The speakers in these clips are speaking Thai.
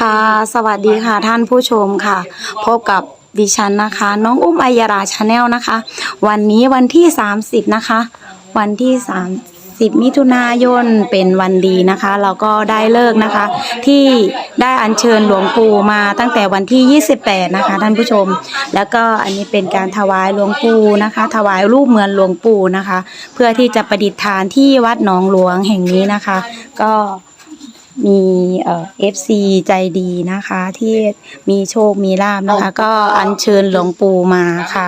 ค่ะสวัสดีค่ะท่านผู้ชมค่ะ พบกับดิฉันนะคะ น้องอุ้มอัยราชาแนลนะคะ วันนี้วันที่ 30 นะคะ วันที่ 30 มิถุนายนเป็นวันดีนะคะ เราก็ได้เลิกนะคะ ที่ได้อัญเชิญหลวงปู่มาตั้งแต่วันที่ 28 นะคะ ท่านผู้ชม แล้วก็อันนี้เป็นการถวายหลวงปู่นะคะ ถวายรูปเหมือนหลวงปู่นะคะ เพื่อที่จะประดิษฐานที่วัดหนองหลวงแห่งนี้นะคะ ก็ มีเอ่อฟซีใจดีนะคะ ที่มีโชคมีลาบนะคะ ก็อัญเชิญหลวงปู่มาค่ะ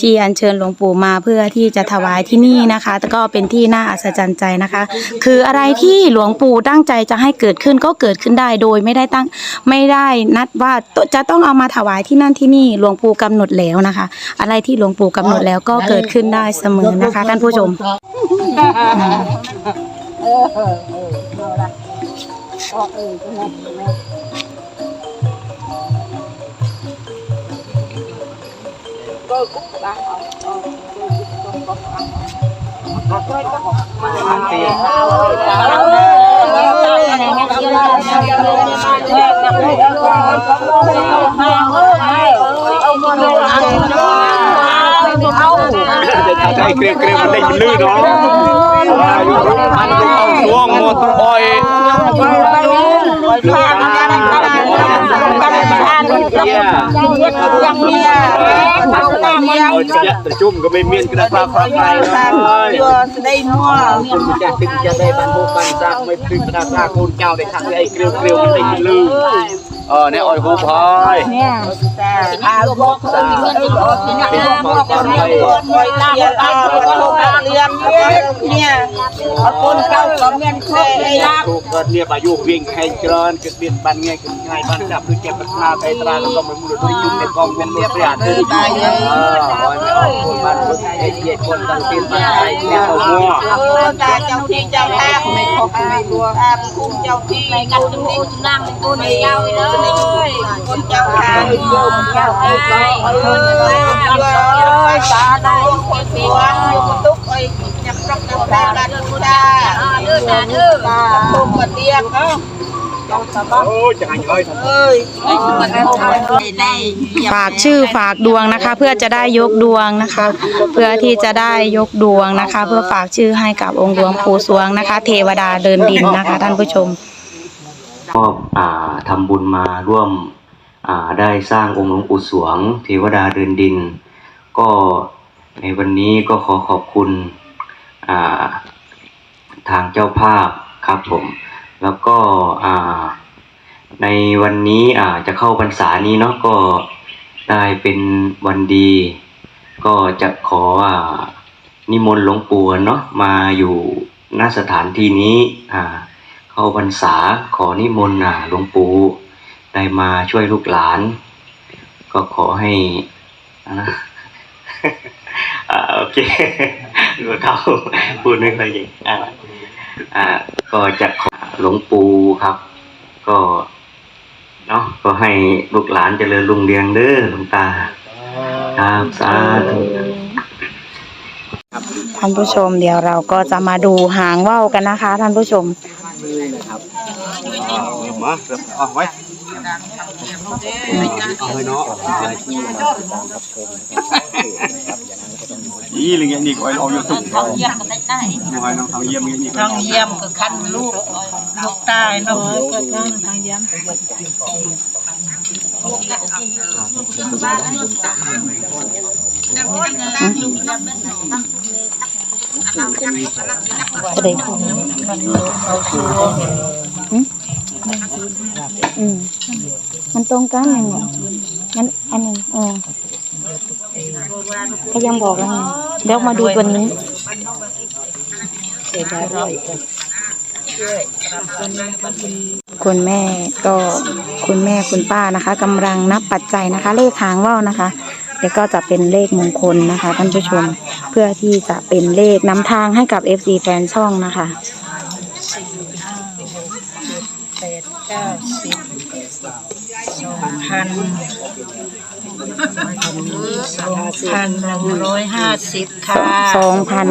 ที่อัญเชิญหลวงปู่มาเพื่อที่จะถวายที่นี่นะคะแต่ก็เป็นที่น่าอัศจรรย์ใจนะคะ คืออะไรที่หลวงปู่ตั้งใจจะให้เกิดขึ้นก็เกิดขึ้นได้โดยไม่ได้ตั้งไม่ได้นัดว่าจะต้องเอามาถวายที่นั่นที่นี่หลวงปู่กำหนดแล้วนะคะ อะไรที่หลวงปู่กำหนดแล้วก็เกิดขึ้นได้เสมอนะคะ ท่านผู้ชม ได้เกรียมเกรียมมันได้มันลื่นเนาะมันต้องเอาช่วงหมดปล่อย เอาจะตะจุ่มก็ไม่เมียนกระปลาปลาไปเลยคุณจะถึงจะได้บรรลุบรรจักไม่ถึงขนาดพระคุณ เจ้าได้ทักไอ้เกลียวเกลียวมันได้มันลื่นเออเนี่ยอ้อยหูพายถูกเกิดเนี่ยอายุวิ่งให้เจริญเกิดเปลี่ยนบันไงเกิดไงบันจับคือเก็บปัญหาไปตราแล้วก็มันมุดด้วยจุ่มในกองเป็นเรียบร้อยเลยเอออ้อยไม่ออกคนบ้านคนไอ้เจี๊ยคนตั้งเป็นบ้านไอ้เนี่ยเขางัวเจ้าที่เจ้าทางไม่ครบไม่รัวอาคุ้มเจ้าที่ไม่กันตุ้งนั่งตุ้งเจ้าเลยคนเจ้าทางโยมเจ้าไอ้เอ้ยเอ้ยตาดาวคนสวงตุกไอ้ยักษ์รักน้ำตาลดูดาเด้อเด้อตุ้มมาเตียงเนาะโอ้ยจะให้เอ้ยเอ้ยไอ้มันในฝากชื่อฝากดวงนะคะ เพื่อจะได้ยกดวงนะคะ เพื่อที่จะได้ยกดวงนะคะ เพื่อฝากชื่อให้กับองค์หลวงปู่สวงนะคะ เทวดาเดินดินนะคะ ท่านผู้ชม ก็อ่าทำบุญมาร่วมได้สร้างองค์หลวงปู่สวง เทวดาเดินดิน ก็ในวันนี้ก็ขอขอบคุณาทางเจ้าภาพครับผม แล้วก็ในวันนี้จะเข้าพรรษานี้เนาะก็ได้เป็นวันดี ก็จะขออนิมนต์หลวงปู่เนาะมาอยู่ณสถานที่นี้อ่า เข้าพรรษาขอนิมนต์หลวงปู่ได้มาช่วยลูกหลาน ก็ขอให้นะอ่าโอเคเขาพูดไม่ค่อยเก่งอ่าอ่าก็จะขอหลวงปู่ครับ ก็เนาะก็ให้ลูกหลานเจริญรุ่งเรืองเด้อหลวงตาครับสาธุท่านผู้ชมเดี๋ยวเราก็จะมาดูหางว่าวกันนะคะ ท่านผู้ชม มาเอาไว้เอาให้เนาะอีอะไรเงี้ยนี่ก็เอาอยู่ทุกทำเยี่ยมได้ได้เอาให้น้องทางเยี่ยมเงี้ยนี่ก็ทำเยี่ยมก็คันลูกลูกตายเนาะก็ทำทางเยี่ยม จะได้ถูกอืมมันตรงกันยังไงงั้นอันนึ่งเออก็ยังบอกแล้วไงเดี๋ยวมาดูตัวนี้คุณแม่ก็คุณแม่คุณป้านะคะกำลังนับปัจจัยนะคะ เลขหางว่าวนะคะเดี๋ยวก็จะเป็นเลขมงคลนะคะท่านผู้ชม พื่อที่จะเป็นเลขนำทางให้กับ FC แฟนช่องนะคะแปดเก้าสิบสองพันสองพันหนึ่งร้อยห้าสิบค่ะสองพัน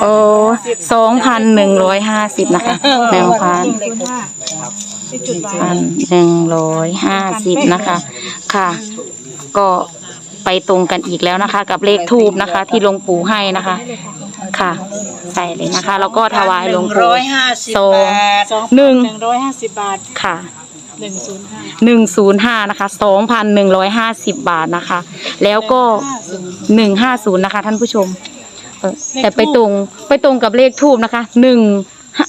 โอ้สองพันหนึ่งร้อยห้าสิบนะคะหนึ่งพันพันหนึ่งร้อยห้าสิบนะคะ ค่ะ ก็ ไปตรงกันอีกแล้วนะคะ กับเลขทูบนะคะ ที่หลวงปู่ให้นะคะ ค่ะ ใส่เลยนะคะ แล้วก็ถวายหลวงปู่ร้อยห้าสิบสองบาทหนึ่งหนึ่งร้อยห้าสิบบาทค่ะหนึ่งศูนย์ห้าหนึ่งศูนย์ห้านะคะสองพันหนึ่งร้อยห้าสิบบาทนะคะ แล้วก็หนึ่งห้าศูนย์นะคะ ท่านผู้ชมเออแต่ไปตรงไปตรงกับเลขทูบนะคะหนึ่ง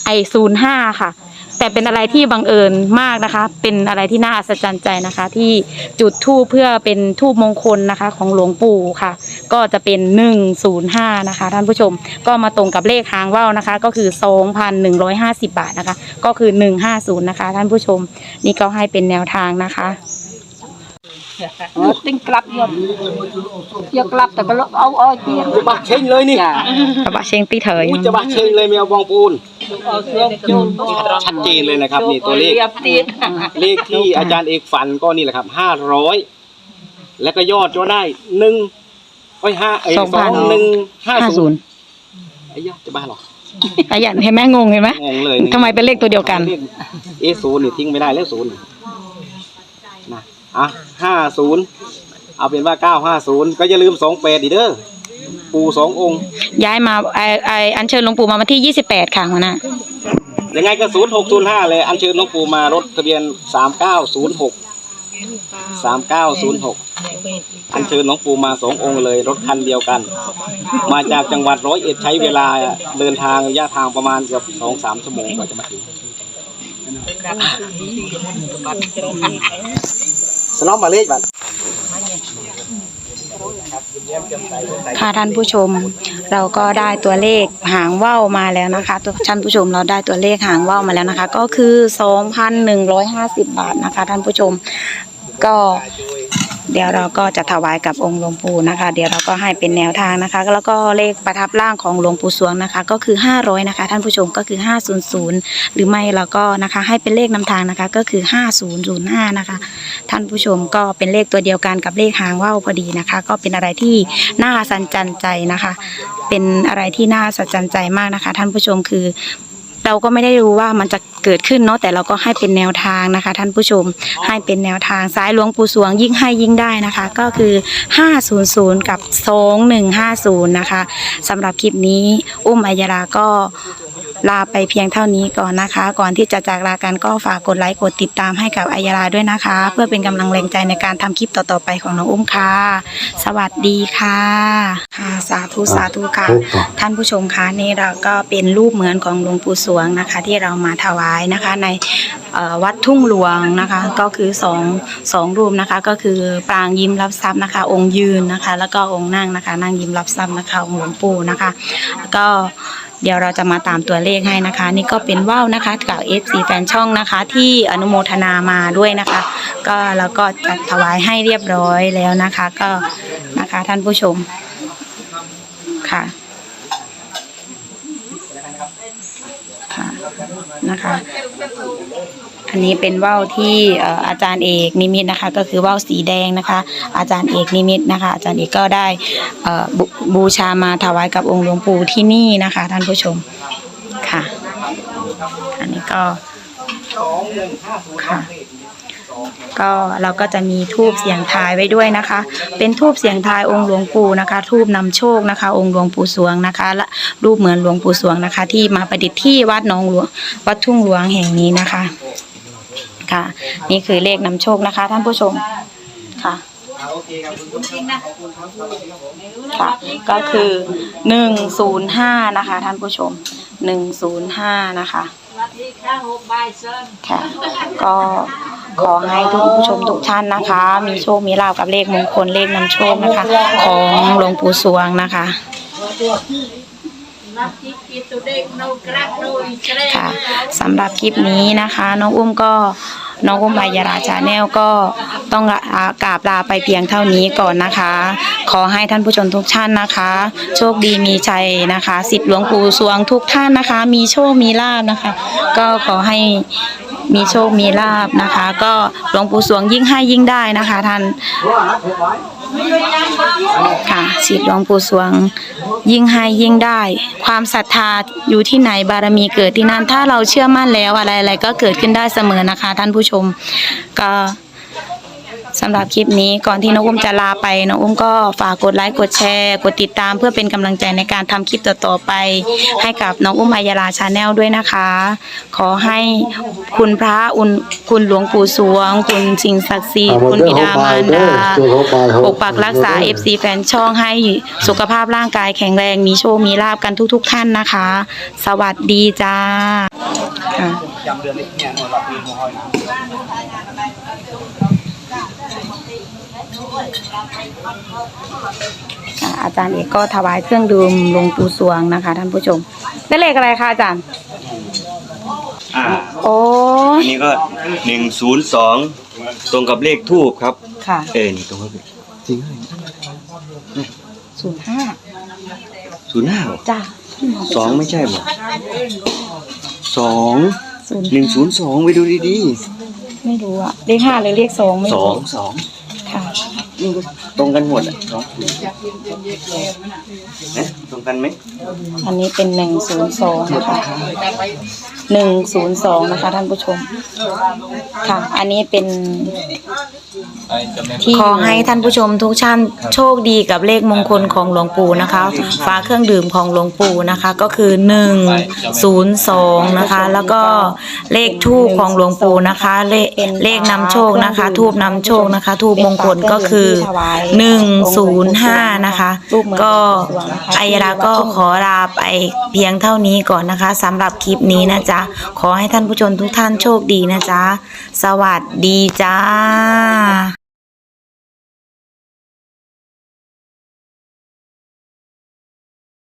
ไอศูนย์ห้าค่ะ แต่เป็นอะไรที่บังเอิญมากนะคะ เป็นอะไรที่น่าอัศจรรย์ใจนะคะ ที่จุดทูปเพื่อเป็นทูปมงคลนะคะ ของหลวงปู่ค่ะ ก็จะเป็นหนึ่งศูนย์ห้านะคะ ท่านผู้ชมก็มาตรงกับเลขหางว่าวนะคะ ก็คือสองพันหนึ่งร้อยห้าสิบบาทนะคะ ก็คือหนึ่งห้าศูนย์นะคะ ท่านผู้ชม นี่ก็ให้เป็นแนวทางนะคะ ติ้งกลับยนยกกลับแต่ก็เอาเอาเกียร์จะบะเชงเลยนี่กระบะเชงตีเถยอุ้ยจะบะเชงเลยแมวบองปูนเอาเครื่องจูนชัดเจนเลยนะครับ นี่ตัวเลขเรียบตีนเลขที่อาจารย์เอกฝันก็นี่แหละครับห้าร้อยแล้วก็ยอดก็ได้หนึ่งโอ้ยห้าไอ้สองสพัอนงหนึ่งห้าห้าศูศูนนย์ย์ไอ้ยะจะบ้าเหรออายันเห็นไหมงงเห็นไหมงงเลยทำไมเป็นเลขตัวเดียวกันเลขเอะศูนย์นี่ทิ้งไม่ได้แล้วศูนย์นะ อะห้าศูนย์เอาเป็นว่าเก้าห้าศูนย์ก็อย่าลืมสองแปดอีกเด้อปูสององค์ ย้ายมาไอไออัญเชิญหลวงปู่มาวันที่ยี่สิบแปดค่ะหัวหน้ายังไงก็ศูนย์หกศูนย์ห้าเลย อันเชิญหลวงปู่มารถทะเบียนสามเก้าศูนย์หกสามเก้าศูนย์หกอันเชิญหลวงปู่มาสององค์เลย รถคันเดียวกัน มาจากจังหวัดร้อยเอ็ดใช้เวลาเดินทางระยะทางประมาณเกือบสองสามชั่วโมงกว่าจะมาถึง สนอมมาเลขบัดค่ะท่านผู้ชม เราก็ได้ตัวเลขหางว่าวมาแล้วนะคะท่านผู้ชมเราได้ตัวเลขหางว่าวมาแล้วนะคะ ก็คือสองพันหนึ่งร้อยห้าสิบบาทนะคะ ท่านผู้ชมก็ ดี๋ยวเราก็จะถวายกับองค์หลวงปู่นะคะ เดี๋ยวเราก็ให้เป็นแนวทางนะคะ แล้วก็เลขประทับร่างของหลวงปู่สวงนะคะ ก็คือ 500 นะคะ ท่านผู้ชมก็คือ 500 หรือไม่เราก็นะคะให้เป็นเลขนำทางนะคะก็คือ 5005 นะคะ ท่านผู้ชมก็เป็นเลขตัวเดียวกันกับเลขหางว่าวพอดีนะคะ ก็เป็นอะไรที่น่าสันจันใจนะคะ เป็นอะไรที่น่าสัจจันใจมากนะคะ ท่านผู้ชมคือ เราก็ไม่ได้รู้ว่ามันจะเกิดขึ้นเนาะแต่เราก็ให้เป็นแนวทางนะคะ ท่านผู้ชมให้เป็นแนวทางซ้ายหลวงปู่สวงยิ่งให้ยิ่งได้นะคะ ก็คือ 500 กับ 2150 นะคะสำหรับคลิปนี้ อุ้มอัยราก็ ลาไปเพียงเท่านี้ก่อนนะคะ ก่อนที่จะจากลากันก็ฝากกดไลค์กดติดตามให้กับอัยราด้วยนะคะ เพื่อเป็นกำลังแรงใจในการทำคลิปต่อๆไปของน้องอุ้มค่ะ สวัสดีค่ะค่ะสาธุสาธุค่ะ ท่านผู้ชมคะนี่เราก็เป็นรูปเหมือนของหลวงปู่สวงนะคะ ที่เรามาถวายนะคะในเอ่อวัดทุ่งหลวงนะคะ ก็คือสองสองรูปนะคะ ก็คือปรางยิ้มรับทรัพย์นะคะ องค์ยืนนะคะ แล้วก็องค์นั่งนะคะ นั่งยิ้มรับทรัพย์นะคะองค์หลวงปู่นะคะแล้วก็ เดี๋ยวเราจะมาตามตัวเลขให้นะคะ นี่ก็เป็นว่าวนะคะกับ FC แฟนช่องนะคะ ที่อนุโมทนามาด้วยนะคะ ก็แล้วก็จัดถวายให้เรียบร้อยแล้วนะคะ ก็นะคะท่านผู้ชมค่ะค่ะนะคะ อันนี้เป็นว่าวที่อาจารย์เอกนิมิตนะคะ ก็คือว่าวสีแดงนะคะ อาจารย์เอกนิมิตนะคะ อาจารย์เอกก็ได้บูบูชามาถวายกับองค์หลวงปู่ที่นี่นะคะ ท่านผู้ชมค่ะ อันนี้ก็ค่ะก็เราก็จะมีทูบเสียงทายไว้ด้วยนะคะ เป็นทูบเสียงทายองค์หลวงปู่นะคะ ทูบนำโชคนะคะ องค์หลวงปู่สวงนะคะและรูปเหมือนหลวงปู่สวงนะคะ ที่มาประดิษฐ์ที่วัดหนองหลวงวัดทุ่งหลวงแห่งนี้นะคะ ค่ะ นี่คือเลขนำโชคนะคะ ท่านผู้ชมค่ะค่ะ ก็คือหนึ่งศูนย์ห้านะคะ ท่านผู้ชมหนึ่งศูนย์ห้านะคะสวัสดีค่ะหกบายเซินค่ะ ก็ขอให้ทุกผู้ชมทุกท่านนะคะ มีโชคมีลาภกับเลขมงคลเลขนำโชคนะคะ ของหลวงปู่สวงนะคะ ค่ะสำหรับคลิปนี้นะคะ น้องอุ้มก็น้องอุ้มมายาราชาแนลก็ต้องลากราบลาไปเพียงเท่านี้ก่อนนะคะ ขอให้ท่านผู้ชมทุกท่านนะคะ โชคดีมีชัยนะคะสิทธิหลวงปู่สวงทุกท่านนะคะ มีโชคมีลาบนะคะ ก็ขอให้มีโชคมีลาบนะคะ ก็หลวงปู่สวงยิ่งให้ยิ่งได้นะคะท่าน ค่ะฉีดหลวงปู่สวง ยิ่งให้ยิ่งได้ ความศรัทธาอยู่ที่ไหนบารมีเกิดที่นั่นถ้าเราเชื่อมั่นแล้วอะไรอะไรก็เกิดขึ้นได้เสมอนะคะ ท่านผู้ชมก็ สำหรับคลิปนี้ก่อนที่น้องอุ้มจะลาไปน้องอุ้มก็ฝากกดไลค์กดแชร์กดติดตามเพื่อเป็นกำลังใจในการทำคลิปต่อๆไป ให้กับน้องอุ้มอายาลาชาแนลด้วยนะคะ ขอให้คุณพระอุณคุณหลวงปู่สวง คุณสิ่งศักดิ์ศรีคุณบิดามารดาปกปักรักษาเอฟซีแฟนช่องให้สุขภาพร่างกายแข็งแรงมีโชคมีลาบกันทุก ๆ ท่านนะคะ สวัสดีจ้าจำเดือนนี้เนี่ยหน่วยรับมีน่วย อาจารย์เอกก็ถวายเครื่องดื่มหลวงปู่สวงนะคะ ท่านผู้ชม ได้เลขอะไรคะอาจารย์ อ่าโอ้อันนี้ก็หนึ่งศูนย์สองตรงกับเลขทูบครับ ค่ะเออนี่ตรงกับจริงศูนย์ห้าศูนย์ห้าจ้าสองไม่ใช่หรอสองศูนย์หนึ่งศูนย์สองไปดูดีไม่รู้อะเลขห้าหรือเลขสองไม่ๆสอรู้งสองค่ะ นี่ก็ตรงกันหมดอะสองศูนย์นะตรงกันไหมอันนี้เป็นหนึ่งศูนย์สองนะคะหนึ่งศูนย์สองนะคะท่านผู้ชม ค่ะ อันนี้เป็น ขอให้ท่านผู้ชมทุกท่านโชคดีกับเลขมงคลของหลวงปู่นะคะฝาเครื่องดื่มของหลวงปู่นะคะ ก็คือหนึ่งศูนย์สองนะคะ แล้วก็เลขทูบของหลวงปู่นะคะ เลขเลขนำโชคนะคะ ทูบนำโชคนะคะ ทูบมงคลก็คือหนึ่งศูนย์ห้านะคะ ก็ไอยราก็ขอลาไปเพียงเท่านี้ก่อนนะคะสำหรับคลิปนี้นะจ๊ะขอให้ท่านผู้ชมทุกท่านโชคดีนะจ๊ะสวัสดีจ้า